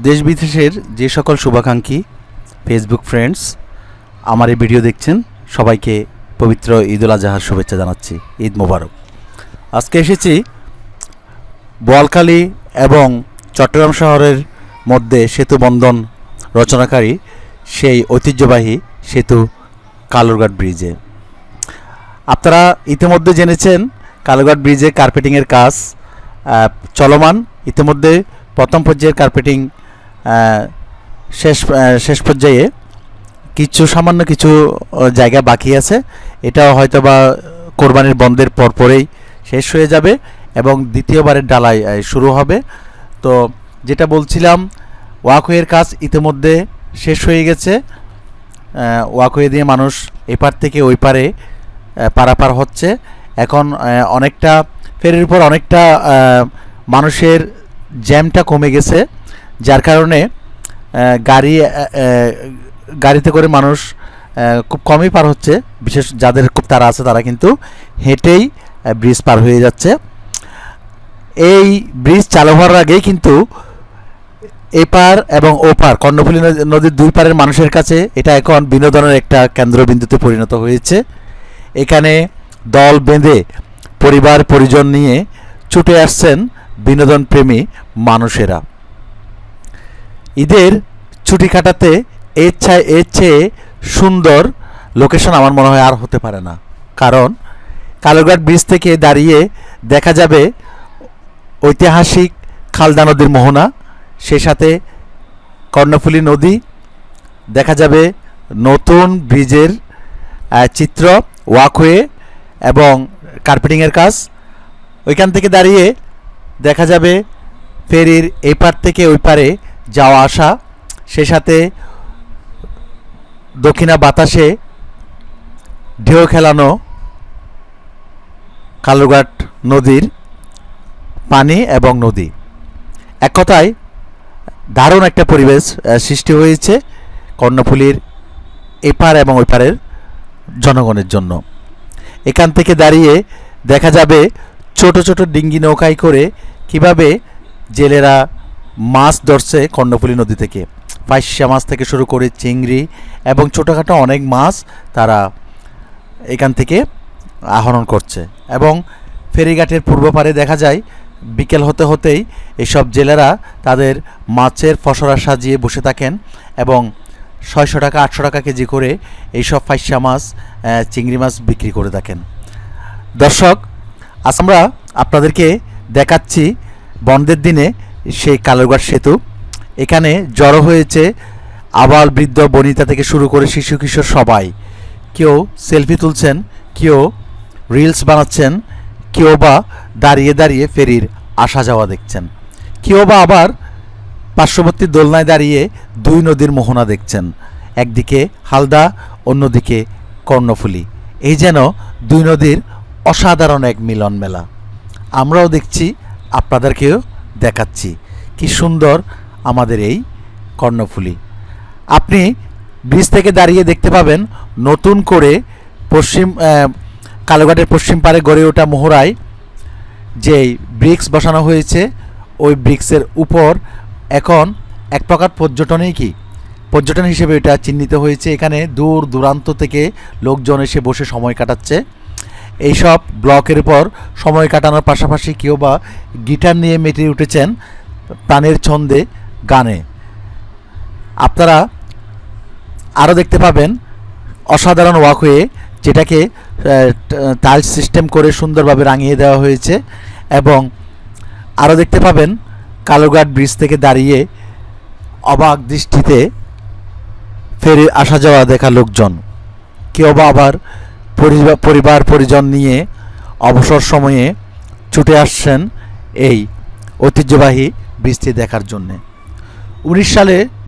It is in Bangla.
দেশ বিদেশের যে সকল শুভাকাঙ্ক্ষী ফেসবুক ফ্রেন্ডস আমার এই ভিডিও দেখছেন, সবাইকে পবিত্র ঈদ উল আজহার শুভেচ্ছা জানাচ্ছি। ঈদ মোবারক। আজকে এসেছি বোয়ালখালী এবং চট্টগ্রাম শহরের মধ্যে সেতু বন্ধন রচনাকারী সেই ঐতিহ্যবাহী সেতু কালুরঘাট ব্রিজে। আপনারা ইতিমধ্যে জেনেছেন কালুঘাট ব্রিজে কার্পেটিংয়ের কাজ চলমান। ইতিমধ্যে প্রথম পর্যায়ের কার্পেটিং শেষ শেষ পর্যায়ে কিছু, সামান্য কিছু জায়গা বাকি আছে। এটাও হয়তো বা কোরবানির বন্ধের পরপরেই শেষ হয়ে যাবে এবং দ্বিতীয়বারের ডালাই শুরু হবে। তো যেটা বলছিলাম, ওয়াকওয়ের কাজ ইতিমধ্যে শেষ হয়ে গেছে। ওয়াকওয়ে দিয়ে মানুষ এপার থেকে ওই পারে পারাপার হচ্ছে। এখন অনেকটা, ফেরির উপর অনেকটা মানুষের জ্যামটা কমে গেছে, যার কারণে গাড়ি গাড়িতে করে মানুষ খুব কমই পার হচ্ছে, বিশেষ যাদের খুব তারা আছে তারা কিন্তু হেঁটেই ব্রিজ পার হয়ে যাচ্ছে। এই ব্রিজ চালু হওয়ার আগেই কিন্তু এপার এবং ওপার, কর্ণফুলী নদ- নদীর দুই পারের মানুষের কাছে এটা এখন বিনোদনের একটা কেন্দ্রবিন্দুতে পরিণত হয়েছে। এখানে দল বেঁধে পরিবার পরিজন নিয়ে ছুটে আসছেন বিনোদন প্রেমী মানুষেরা। ঈদের ছুটি কাটাতে এর ছায় এর চেয়ে সুন্দর লোকেশন আমার মনে হয় আর হতে পারে না। কারণ কালুরঘাট ব্রিজ থেকে দাঁড়িয়ে দেখা যাবে ঐতিহাসিক খালদা নদীর মোহনা, সেই সাথে কর্ণফুলী নদী, দেখা যাবে নতুন ব্রিজের চিত্র ওয়াকওয়ে এবং কার্পেটিংয়ের কাজ। ওইখান থেকে দাঁড়িয়ে দেখা যাবে ফেরির এপার থেকে ওই পারে যাওয়া আসা, সে সাথে দক্ষিণা বাতাসে ঢেউ খেলানো কালুঘাট নদীর পানি এবং নদী। এক কথায়, দারুণ একটা পরিবেশ সৃষ্টি হয়েছে কর্ণফুলীর এপার এবং ওই পারের জনগণের জন্য। এখান থেকে দাঁড়িয়ে দেখা যাবে ছোট ছোট ডিঙ্গি নৌকায় করে কীভাবে জেলেরা মাছ ধরছে কর্ণফুলী নদী থেকে? পাইসা মাছ থেকে শুরু করে চিংড়ি এবং ছোটোখাটো অনেক মাছ তারা এখান থেকে আহরণ করছে এবং ফেরিঘাটের পূর্ব পারে দেখা যায়, বিকেল হতে হতেই এসব জেলেরা তাদের মাছের ফসরা সাজিয়ে বসে থাকেন এবং ছয়শো টাকা, আটশো টাকা কেজি করে এইসব ফাইসা মাছ চিংড়ি মাছ বিক্রি করে থাকেন। দর্শক, আজ আমরা আপনাদেরকে দেখাচ্ছি বন্ধের দিনে সেই কালুরঘাট সেতু। এখানে জড়ো হয়েছে আবার বৃদ্ধ বনিতা থেকে শুরু করে শিশু কিশোর সবাই। কেউ সেলফি তুলছেন, কেউ রিলস বানাচ্ছেন, কেউ বা দাঁড়িয়ে দাঁড়িয়ে ফেরির আসা যাওয়া দেখছেন। কেউ বা আবার পার্শ্ববর্তী দোলনায় দাঁড়িয়ে দুই নদীর মোহনা দেখছেন। একদিকে হালদা, অন্যদিকে কর্ণফুলী। এই যেন দুই নদীর অসাধারণ এক মিলন মেলা আমরাও দেখছি, আপনাদেরকেও দেখাচ্ছি। কি সুন্দর আমাদের এই কর্ণফুলী। আপনি ব্রিজ থেকে দাঁড়িয়ে দেখতে পাবেন নতুন করে পশ্চিম কালুঘাটের পশ্চিম পারে গড়ে ওঠা মোহরায় যেই ব্রিক্স বসানো হয়েছে, ওই ব্রিক্সের উপর এখন এক প্রকার পর্যটনেই কি? পর্যটন হিসেবে এটা চিহ্নিত হয়েছে। এখানে দূর দূরান্ত থেকে লোকজন এসে বসে সময় কাটাচ্ছে। এইসব ব্লকের পর সময় কাটানোর পাশাপাশি কেউ বা গিটার নিয়ে মেতে উঠেছেন প্রাণের ছন্দে গানে। আপনারা আরও দেখতে পাবেন অসাধারণ ওয়াকওয়ে যেটাকে টাইলস সিস্টেম করে সুন্দরভাবে রাঙিয়ে দেওয়া হয়েছে এবং আরও দেখতে পাবেন কালোঘাট ব্রিজ থেকে দাঁড়িয়ে অবাক দৃষ্টিতে ফেরি আসা যাওয়া দেখা লোকজন। কেউ বা আবার পরিবার পরিজন নিয়ে অবসর সময়ে ছুটে আসছেন এই ঐতিহ্যবাহী বৃষ্টি দেখার জন্যে। উনিশ সালে